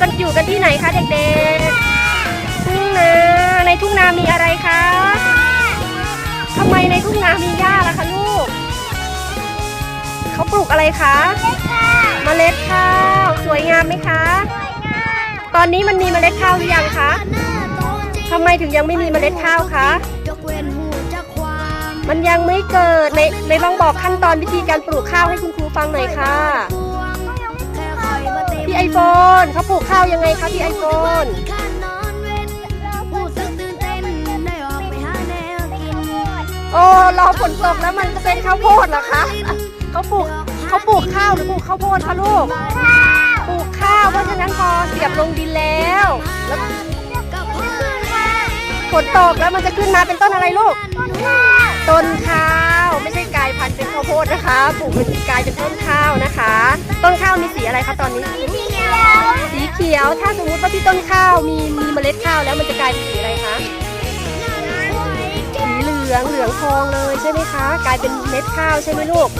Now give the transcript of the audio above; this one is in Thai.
ที่ไหนคะเด็กๆ ทุ่งนา ในทุ่งนามีอะไรคะทำไมในทุ่งนามีหญ้าล่ะคะลูก เขาปลูกอะไรคะเมล็ดข้าว สวยงามไหมคะ ตอนนี้มันมีเมล็ดข้าวหรือยังคะทำไมถึงยังไม่มีเมล็ดข้าวคะยกเว้นหูจากความมันยังไม่เกิดในในลองบอกขั้นตอนวิธีการปลูกข้าวให้คุณครูฟังหน่อยค่ะแค่คอยมาเต็มพี่ไอโฟ นเขาปลูกข้าวยังไงคะพี่ไอโฟนข้านอนเว้นหูสึกตื่นเต้นได้ออกไปหาแนวกินโอ้รอฝนตกแล้วมันจะเป็นข้าวโพดเหรอคะเขาปลูกเขาปลูกข้าวหรือปลูกข้าวโพดคะลูกปลูกข้าวเพราะฉะนั้นพอเสียบลงดินแล้วแล้วกับเพื่อนฝนตกแล้วมันจะขึ้นมาเป็นต้นอะไรลูกต้นข้าวไม่ใช่กลายพันธุ์เป็นข้าวโพดนะคะปลูกเป็นกลายเป็นต้นข้าวนะคะ ต้นข้าวมีสีอะไรคะตอนนี้สีเขียวสีเขียวถ้าสมมุติว่าที่ต้นข้าวมีมีเมล็ดข้าวแล้วมันจะกลายเป็นสีอะไรคะสีเหลืองเหลืองทองเลยใช่ไหมคะ กลายเป็นเม็ดข้าวใช่ไหมลูก